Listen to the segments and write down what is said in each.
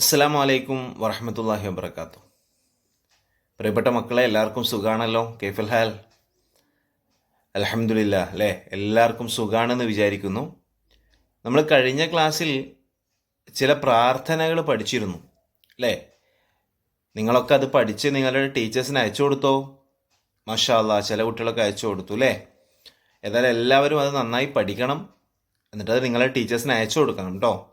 അസ്സാം വലൈക്കും വറഹമത്തല്ലാഹി വബർക്കാത്തു പ്രിയപ്പെട്ട മക്കളെ എല്ലാവർക്കും സുഖാണല്ലോ? കേഫൽ ഹാൽ? അലഹമുല്ല അല്ലേ? എല്ലാവർക്കും സുഖാണെന്ന് വിചാരിക്കുന്നു. നമ്മൾ കഴിഞ്ഞ ക്ലാസ്സിൽ ചില പ്രാർത്ഥനകൾ പഠിച്ചിരുന്നു അല്ലേ? നിങ്ങളൊക്കെ അത് പഠിച്ച് നിങ്ങളുടെ ടീച്ചേഴ്സിന് അയച്ചു കൊടുത്തോ? മഷാല്ല ചില കുട്ടികളൊക്കെ അയച്ചു കൊടുത്തു അല്ലേ? ഏതായാലും എല്ലാവരും അത് നന്നായി പഠിക്കണം. എന്നിട്ട് അത് നിങ്ങളുടെ ടീച്ചേഴ്സിന് അയച്ചു കൊടുക്കണം കേട്ടോ?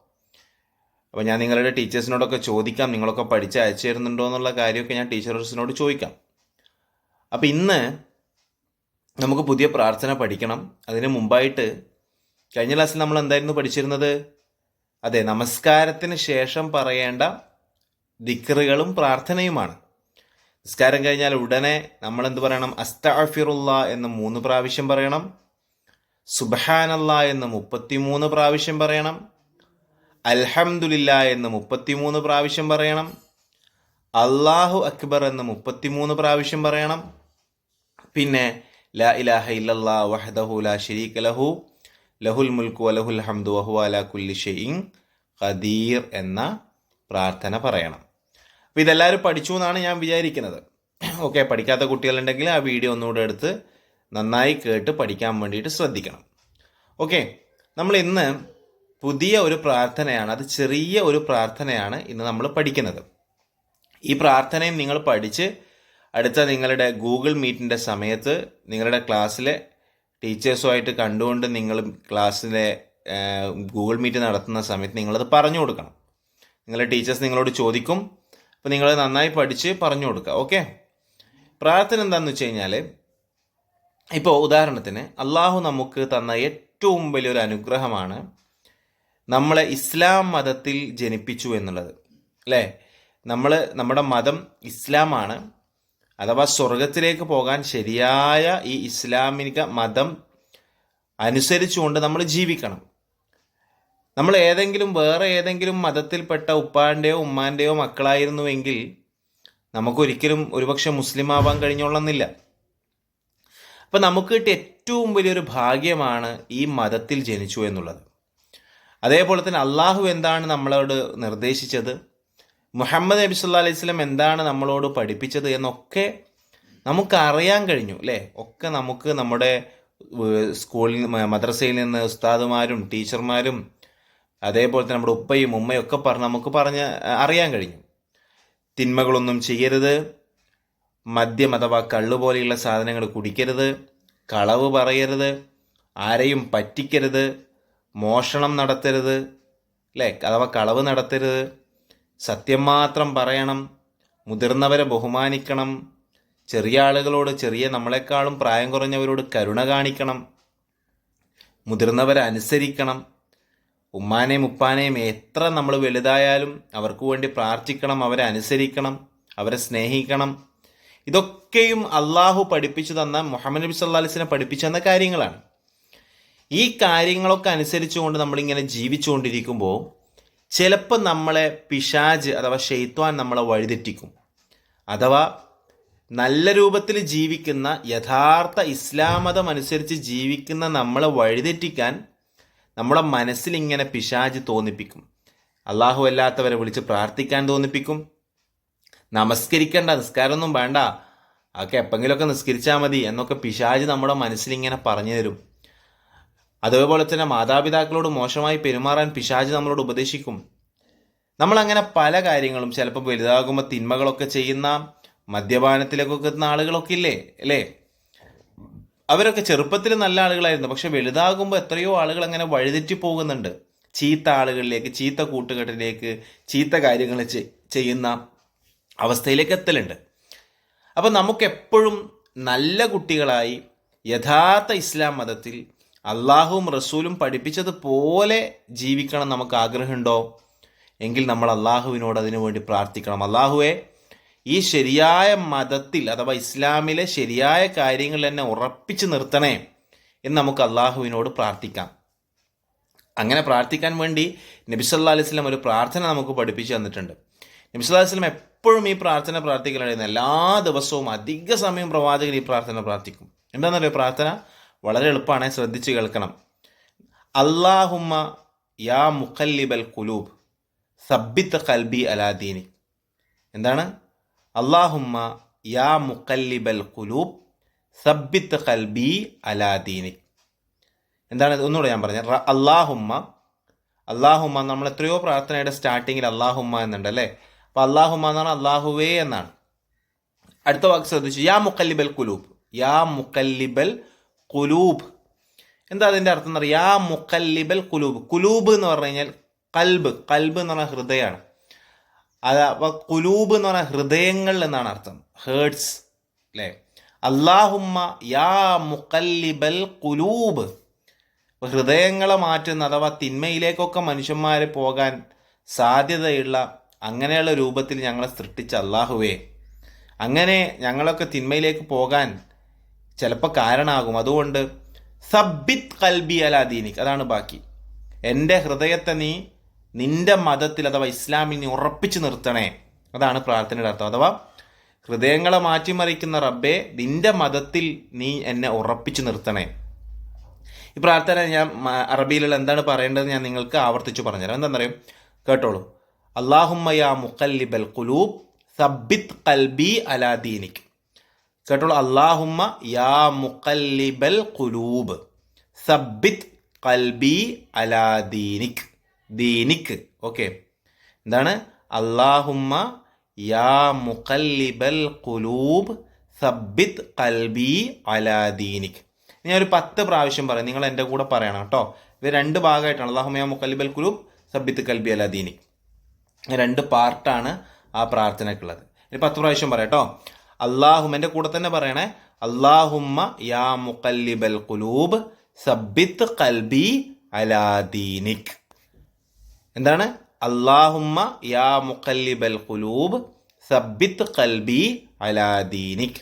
അപ്പോൾ ഞാൻ നിങ്ങളുടെ ടീച്ചേഴ്സിനോടൊക്കെ ചോദിക്കാം നിങ്ങളൊക്കെ പഠിച്ച് അയച്ചു തരുന്നുണ്ടോ എന്നുള്ള കാര്യമൊക്കെ ഞാൻ ടീച്ചേഴ്സിനോട് ചോദിക്കാം. അപ്പോൾ ഇന്ന് നമുക്ക് പുതിയ പ്രാർത്ഥന പഠിക്കണം. അതിന് മുമ്പായിട്ട് കഴിഞ്ഞ ക്ലാസ്സിൽ നമ്മൾ എന്തായിരുന്നു പഠിച്ചിരുന്നത്? അതെ നമസ്കാരത്തിന് ശേഷം പറയേണ്ട ദിക്റുകളും പ്രാർത്ഥനയുമാണ്. നിസ്കാരം കഴിഞ്ഞാൽ ഉടനെ നമ്മൾ എന്ത് പറയണം? അസ്താഫിറുള്ള എന്ന് മൂന്ന് പ്രാവശ്യം പറയണം. സുബഹാനല്ല എന്ന് മുപ്പത്തിമൂന്ന് പ്രാവശ്യം പറയണം. അൽഹംദുലില്ല എന്ന് മുപ്പത്തിമൂന്ന് പ്രാവശ്യം പറയണം. അള്ളാഹു അക്ബർ എന്ന് മുപ്പത്തിമൂന്ന് പ്രാവശ്യം പറയണം. പിന്നെ ലാ ഇലാഹ ഇല്ലല്ലാ വഹദഹു ലാ ഷരീക ലഹു. ലഹുൽ മുൽക്കു വലഹുൽ ഹംദു വഹു കുല്ലി ഷെയിൻ ഖദീർ എന്ന പ്രാർത്ഥന പറയണം. അപ്പോൾ ഇതെല്ലാവരും പഠിച്ചു എന്നാണ് ഞാൻ വിചാരിക്കുന്നത്. ഓക്കെ പഠിക്കാത്ത കുട്ടികളുണ്ടെങ്കിൽ ആ വീഡിയോ ഒന്നുകൂടെ എടുത്ത് നന്നായി കേട്ട് പഠിക്കാൻ വേണ്ടിയിട്ട് ശ്രദ്ധിക്കണം. ഓക്കെ നമ്മൾ ഇന്ന് പുതിയ ഒരു പ്രാർത്ഥനയാണ് അത് ചെറിയ ഒരു പ്രാർത്ഥനയാണ് ഇന്ന് നമ്മൾ പഠിക്കുന്നത്. ഈ പ്രാർത്ഥനയും നിങ്ങൾ പഠിച്ച് അടുത്ത നിങ്ങളുടെ ഗൂഗിൾ മീറ്റിന്റെ സമയത്ത് നിങ്ങളുടെ ക്ലാസ്സിലെ ടീച്ചേഴ്സുമായിട്ട് കണ്ടുകൊണ്ട് നിങ്ങൾ ക്ലാസ്സിലെ ഗൂഗിൾ മീറ്റ് നടത്തുന്ന സമയത്ത് നിങ്ങളത് പറഞ്ഞു കൊടുക്കണം. നിങ്ങളുടെ ടീച്ചേഴ്സ് നിങ്ങളോട് ചോദിക്കും അപ്പോൾ നിങ്ങൾ നന്നായി പഠിച്ച് പറഞ്ഞു കൊടുക്കുക ഓക്കെ? പ്രാർത്ഥന എന്താണെന്ന് വെച്ച് കഴിഞ്ഞാൽ ഇപ്പോൾ ഉദാഹരണത്തിന് അള്ളാഹു നമുക്ക് തന്ന ഏറ്റവും വലിയൊരു അനുഗ്രഹമാണ് നമ്മളെ ഇസ്ലാം മതത്തിൽ ജനിപ്പിച്ചു എന്നുള്ളത്. അല്ലേ? നമ്മൾ നമ്മുടെ മതം ഇസ്ലാമാണ്. അഥവാ സ്വർഗത്തിലേക്ക് പോകാൻ ശരിയായ ഈ ഇസ്ലാമിക മതം അനുസരിച്ചുകൊണ്ട് നമ്മൾ ജീവിക്കണം. നമ്മൾ ഏതെങ്കിലും വേറെ ഏതെങ്കിലും മതത്തിൽപ്പെട്ട ഉപ്പാന്റെയോ ഉമ്മാന്റെയോ മക്കളായിരുന്നുവെങ്കിൽ നമുക്കൊരിക്കലും ഒരുപക്ഷെ മുസ്ലിം ആവാൻ കഴിഞ്ഞോളന്നില്ല. അപ്പം നമുക്ക് കിട്ടിയ ഏറ്റവും വലിയൊരു ഭാഗ്യമാണ് ഈ മതത്തിൽ ജനിച്ചു എന്നുള്ളത്. അതേപോലെ തന്നെ അള്ളാഹു എന്താണ് നമ്മളോട് നിർദ്ദേശിച്ചത്? മുഹമ്മദ് നബി സല്ലാ അലൈഹി സ്വലം എന്താണ് നമ്മളോട് പഠിപ്പിച്ചത് എന്നൊക്കെ നമുക്ക് അറിയാൻ കഴിഞ്ഞു അല്ലേ? ഒക്കെ നമുക്ക് നമ്മുടെ സ്കൂളിൽ മദ്രസയിൽ നിന്ന് ഉസ്താദുമാരും ടീച്ചർമാരും അതേപോലെ തന്നെ നമ്മുടെ ഉപ്പയും ഉമ്മയും ഒക്കെ പറഞ്ഞ് നമുക്ക് പറഞ്ഞ് അറിയാൻ കഴിഞ്ഞു. തിന്മകളൊന്നും ചെയ്യരുത്. മദ്യം അഥവാ കള്ളു പോലെയുള്ള സാധനങ്ങൾ കുടിക്കരുത്. കളവ് പറയരുത്. ആരെയും പറ്റിക്കരുത്. മോഷണം നടത്തരുത് അല്ലേ അഥവാ കളവ് നടത്തരുത്. സത്യം മാത്രം പറയണം മുതിർന്നവരെ ബഹുമാനിക്കണം ചെറിയ ആളുകളോട് ചെറിയ നമ്മളെക്കാളും പ്രായം കുറഞ്ഞവരോട് കരുണ കാണിക്കണം മുതിർന്നവരെ അനുസരിക്കണം. ഉമ്മാനെയും ഉപ്പാനെയും എത്ര നമ്മൾ വലുതായാലും അവർക്ക് വേണ്ടി പ്രാർത്ഥിക്കണം അവരെ അനുസരിക്കണം അവരെ സ്നേഹിക്കണം. ഇതൊക്കെയും അള്ളാഹു പഠിപ്പിച്ചു തന്ന മുഹമ്മദ് നബി സല്ലാ അലിസിനെ പഠിപ്പിച്ചു തന്ന കാര്യങ്ങളാണ്. ഈ കാര്യങ്ങളൊക്കെ അനുസരിച്ചുകൊണ്ട് നമ്മളിങ്ങനെ ജീവിച്ചുകൊണ്ടിരിക്കുമ്പോൾ ചിലപ്പോൾ നമ്മളെ പിശാജ് അഥവാ ഷെയ്ത്വാൻ നമ്മളെ വഴിതെറ്റിക്കും. അഥവാ നല്ല രൂപത്തിൽ ജീവിക്കുന്ന യഥാർത്ഥ ഇസ്ലാം മതം അനുസരിച്ച് ജീവിക്കുന്ന നമ്മളെ വഴിതെറ്റിക്കാൻ നമ്മുടെ മനസ്സിലിങ്ങനെ പിശാജ് തോന്നിപ്പിക്കും. അള്ളാഹു അല്ലാത്തവരെ വിളിച്ച് പ്രാർത്ഥിക്കാൻ തോന്നിപ്പിക്കും. നമസ്കരിക്കേണ്ട നിസ്കാരമൊന്നും വേണ്ട ഒക്കെ എപ്പെങ്കിലുമൊക്കെ നിസ്കരിച്ചാൽ മതി എന്നൊക്കെ പിശാജ് നമ്മുടെ മനസ്സിലിങ്ങനെ പറഞ്ഞു തരും. അതേപോലെ തന്നെ മാതാപിതാക്കളോട് മോശമായി പെരുമാറാൻ പിശാജ് നമ്മളോട് ഉപദേശിക്കും. നമ്മൾ അങ്ങനെ പല കാര്യങ്ങളും ചിലപ്പോൾ വലുതാകുമ്പോൾ തിന്മകളൊക്കെ ചെയ്യുന്ന മദ്യപാനത്തിലേക്കൊക്കെ എത്തുന്ന ആളുകളൊക്കെ ഇല്ലേ? അല്ലേ? അവരൊക്കെ ചെറുപ്പത്തിൽ നല്ല ആളുകളായിരുന്നു. പക്ഷെ വലുതാകുമ്പോൾ എത്രയോ ആളുകൾ അങ്ങനെ വഴിതെറ്റി പോകുന്നുണ്ട്. ചീത്ത ആളുകളിലേക്ക് ചീത്ത കൂട്ടുകെട്ടിലേക്ക് ചീത്ത കാര്യങ്ങൾ ചെയ്യുന്ന അവസ്ഥയിലേക്ക് എത്തലുണ്ട്. അപ്പം നമുക്കെപ്പോഴും നല്ല കുട്ടികളായി യഥാർത്ഥ ഇസ്ലാം മതത്തിൽ അള്ളാഹുവും റസൂലും പഠിപ്പിച്ചതുപോലെ ജീവിക്കണം നമുക്ക് ആഗ്രഹമുണ്ടോ? എങ്കിൽ നമ്മൾ അള്ളാഹുവിനോട് അതിനു വേണ്ടി പ്രാർത്ഥിക്കണം. അള്ളാഹുവെ ഈ ശരിയായ മതത്തിൽ അഥവാ ഇസ്ലാമിലെ ശരിയായ കാര്യങ്ങൾ എന്നെ ഉറപ്പിച്ചു നിർത്തണേ എന്ന് നമുക്ക് അള്ളാഹുവിനോട് പ്രാർത്ഥിക്കാം. അങ്ങനെ പ്രാർത്ഥിക്കാൻ വേണ്ടി നബിസല്ലാ അലൈഹി സ്വലം ഒരു പ്രാർത്ഥന നമുക്ക് പഠിപ്പിച്ചു തന്നിട്ടുണ്ട്. നബിസല്ലാ അലൈഹി സ്വലം എപ്പോഴും ഈ പ്രാർത്ഥന പ്രാർത്ഥിക്കലായിരുന്നു എല്ലാ ദിവസവും അധിക സമയം പ്രവാചകൻ ഈ പ്രാർത്ഥന പ്രാർത്ഥിക്കും. എന്താണെന്നറിയോ പ്രാർത്ഥന? വളരെ എളുപ്പമാണ് ശ്രദ്ധിച്ച് കേൾക്കണം. അള്ളാഹുമ്മ യാ മുഖല്ലിബൽ കുലൂബ് സബ്ബിത്ത് കൽബി അലാദീനി എന്താണ്? അള്ളാഹുമ്മ യാ മുക്കല്ലിബൽ കുലൂബ് സബ്ബിത്ത് കൽബി അലാദീനി എന്താണ്? ഒന്നുകൂടെ ഞാൻ പറഞ്ഞത് അള്ളാഹുമ്മ അള്ളാഹുമ്മ നമ്മൾ എത്രയോ പ്രാർത്ഥനയുടെ സ്റ്റാർട്ടിങ്ങിൽ അള്ളാഹുമ്മ എന്നുണ്ട് അല്ലേ? അപ്പോൾ അള്ളാഹുമ്മ എന്നാണ് അള്ളാഹുവേ എന്നാണ്. അടുത്ത വാക്ക് ശ്രദ്ധിച്ചു. യാ മുക്കല്ലിബൽ കുലൂബ് യാ മുക്കല്ലിബൽ കുലൂബ് എന്താ അതിന്റെ അർത്ഥം എന്ന് പറയുക യാ മുക്കല്ലിബൽ കുലൂബ് കുലൂബ് എന്ന് പറഞ്ഞു കഴിഞ്ഞാൽ കൽബ്. കൽബ് എന്ന് പറഞ്ഞാൽ ഹൃദയമാണ്. അത് അപ്പോൾ കുലൂബ് എന്ന് പറഞ്ഞാൽ ഹൃദയങ്ങൾ എന്നാണ് അർത്ഥം. ഹേർട്സ്. അല്ലേ? അള്ളാഹുമ്മ യാ മുക്കല്ലിബൽ കുലൂബ് ഹൃദയങ്ങളെ മാറ്റുന്ന അഥവാ തിന്മയിലേക്കൊക്കെ മനുഷ്യന്മാരെ പോകാൻ സാധ്യതയുള്ള അങ്ങനെയുള്ള രൂപത്തിൽ ഞങ്ങളെ സൃഷ്ടിച്ച അള്ളാഹുവേ അങ്ങനെ ഞങ്ങളൊക്കെ തിന്മയിലേക്ക് പോകാൻ ചിലപ്പോൾ കാരണമാകും. അതുകൊണ്ട് സബ്ബിത് കൽബി അല ദീനിക്. അതാണ് ബാക്കി. എന്റെ ഹൃദയത്തെ നീ നിന്റെ മതത്തിൽ അഥവാ ഇസ്ലാമിൽ നീ ഉറപ്പിച്ചു നിർത്തണേ. അതാണ് പ്രാർത്ഥനയുടെ അർത്ഥം. അഥവാ ഹൃദയങ്ങളെ മാറ്റിമറിക്കുന്ന റബ്ബെ നിന്റെ മതത്തിൽ നീ എന്നെ ഉറപ്പിച്ചു നിർത്തണേ. ഈ പ്രാർത്ഥന ഞാൻ അറബിയിലുള്ള എന്താണ് പറയേണ്ടതെന്ന് ഞാൻ നിങ്ങൾക്ക് ആവർത്തിച്ചു പറഞ്ഞുതരാം. പറയും കേട്ടോളൂ. അള്ളാഹുമ്മ യാ മുക്കല്ലിബൽ കുലൂബ് സബ്ബിത് കൽബി അലാ ദീനിക്. കേട്ടോളൂ. അള്ളാഹുമ്മ യാ മുക്കല്ലിബൽ കുലൂബ് സബ്ബിത് കൽബി അലാ ദീനിക്. ദീനിക്. ഓക്കെ. എന്താണ്? അള്ളാഹുമ്മ യാ മുക്കല്ലിബൽ കുലൂബ് സബിത് കൽബി അലാ ദീനിക്. ഞാൻ ഒരു പത്ത് പ്രാവശ്യം പറയാം. നിങ്ങൾ എന്റെ കൂടെ പറയണം കേട്ടോ. ഇത് രണ്ട് ഭാഗമായിട്ടാണ്. അള്ളാഹുമ യാ മുക്കല്ലിബൽ കുലൂബ് സബ്ബിത്ത് കൽബി അലാ ദീനിക്. രണ്ട് പാർട്ടാണ് ആ പ്രാർത്ഥനയ്ക്കുള്ളത്. ഇനി പത്ത് പ്രാവശ്യം പറയാം കേട്ടോ. അള്ളാഹും എന്റെ കൂടെ തന്നെ പറയണേ. അള്ളാഹുമ്മ യാ മുക്കല്ലിബൽ കുലൂബ് സബിത്ത് കൽബി അലാ ദീനിക്. എന്താണ്? അള്ളാഹുമ്മ യാ മുക്കല്ലിബൽ കുലൂബ് സബിത്ത് കൽബി അലാ ദീനിക്.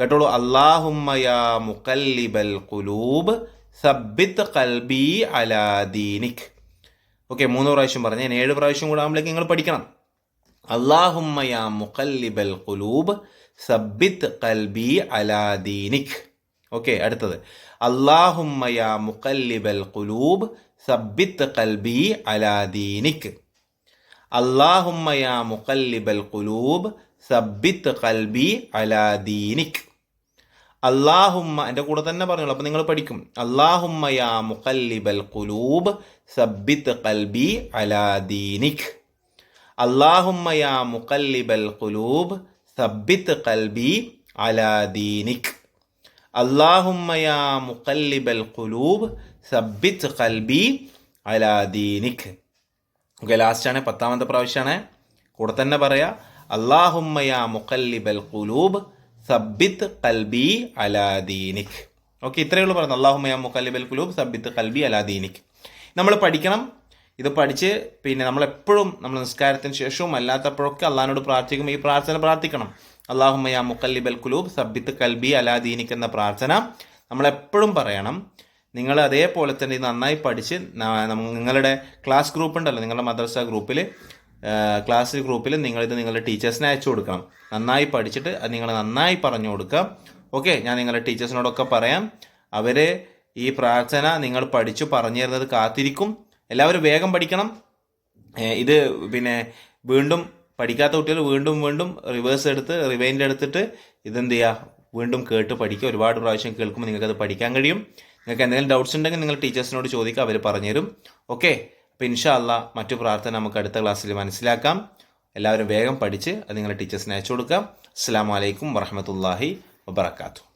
കേട്ടോളൂ അള്ളാഹുമ്മ യാ മുക്കല്ലിബൽ കുലൂബ് സബിത്ത് കൽബി അലാ ദീനിക്. ഓക്കെ മൂന്ന് പ്രാവശ്യം പറഞ്ഞു ഞാൻ ഏഴ് പ്രാവശ്യം കൂടെ ആകുമ്പോഴേക്ക് നിങ്ങൾ പഠിക്കണം. അള്ളാഹുമ്മ യാ മുക്കല്ലിബൽ കുലൂബ് സബ്ബിത്ത് കൽബി അലാ ദീനിക്. ഓക്കെ അടുത്തത്. അള്ളാഹുമ്മ യാ മുക്കല്ലിബൽ കുലൂബ് സബിത് കൽബി അലാ ദീനിക്. അള്ളാഹുമ്മ യാ മുക്കല്ലിബൽ കുലൂബ് സബിത് കൽബി അലാ ദീനിക്. അള്ളാഹുമ്മ എന്റെ കൂടെ തന്നെ പറഞ്ഞോളൂ അപ്പോൾ നിങ്ങൾ പഠിക്കും. അള്ളാഹുമ്മയാ മുക്കല്ലിബൽ കുലൂബ് സബിത് കൽബി അലാ അള്ളാഹുമ്മയാ മുക്കല്ലിബൽ കുലൂബ് സബ്ബിത്ത് ലാസ്റ്റാണ് പത്താമത്തെ പ്രാവശ്യമാണ് കൂടെ തന്നെ പറയാ അള്ളാഹുമ്മയാ മുക്കല്ലിബൽ കുലൂബ് സബ്ബിത്ത് കൽബി അലാദീനിക് ഓക്കെ ഇത്രയേ പറഞ്ഞു അള്ളാഹുമ്മ യാ മുക്കല്ലിബൽ കുലൂബ് സബ്ബിത്ത് കൽബി അലാദീനിക് നമ്മൾ പഠിക്കണം ഇത് പഠിച്ച് പിന്നെ നമ്മൾ എപ്പോഴും നമ്മൾ നിസ്കാരത്തിന് ശേഷവും അല്ലാത്തപ്പോഴൊക്കെ അള്ളഹാനോട് പ്രാർത്ഥിക്കും. ഈ പ്രാർത്ഥന പ്രാർത്ഥിക്കണം. അള്ളാഹുമയ മുക്കല്ലിബൽ കുലൂബ് സബിത്ത് കൽബി അലാ ദീനിക് എന്ന പ്രാർത്ഥന നമ്മളെപ്പോഴും പറയണം. നിങ്ങൾ അതേപോലെ തന്നെ ഇത് നന്നായി പഠിച്ച് നിങ്ങളുടെ ക്ലാസ് ഗ്രൂപ്പ് ഉണ്ടല്ലോ നിങ്ങളുടെ മദ്രസ ഗ്രൂപ്പിൽ ക്ലാസ് ഗ്രൂപ്പിൽ നിങ്ങളിത് നിങ്ങളുടെ ടീച്ചേഴ്സിനെ അയച്ചു കൊടുക്കണം. നന്നായി പഠിച്ചിട്ട് അത് നിങ്ങൾ നന്നായി പറഞ്ഞു കൊടുക്കുക. ഓക്കെ ഞാൻ നിങ്ങളുടെ ടീച്ചേഴ്സിനോടൊക്കെ പറയാം. അവർ ഈ പ്രാർത്ഥന നിങ്ങൾ പഠിച്ചു പറഞ്ഞു തരുന്നത് കാത്തിരിക്കും. എല്ലാവരും വേഗം പഠിക്കണം. ഇത് പിന്നെ വീണ്ടും പഠിക്കാത്ത കുട്ടികൾ വീണ്ടും വീണ്ടും റിവേഴ്സ് എടുത്ത് റിവൈൻഡ് എടുത്തിട്ട് ഇതെന്ത് ചെയ്യുക വീണ്ടും കേട്ട് പഠിക്കുക. ഒരുപാട് പ്രാവശ്യം കേൾക്കുമ്പോൾ അത് പഠിക്കാൻ കഴിയും. നിങ്ങൾക്ക് എന്തെങ്കിലും ഡൗട്ട്സ് ഉണ്ടെങ്കിൽ നിങ്ങൾ ടീച്ചേഴ്സിനോട് ചോദിക്കുക അവർ പറഞ്ഞുതരും. ഓക്കെ. അപ്പോൾ ഇൻഷാ അല്ലാ മറ്റു പ്രാർത്ഥന നമുക്ക് അടുത്ത ക്ലാസ്സിൽ മനസ്സിലാക്കാം. എല്ലാവരും വേഗം പഠിച്ച് അത് നിങ്ങളുടെ ടീച്ചേഴ്സിന് അയച്ചു കൊടുക്കാം. അസ്സാം വലൈക്കും വറഹമത്തല്ലാഹി വബർക്കാത്തു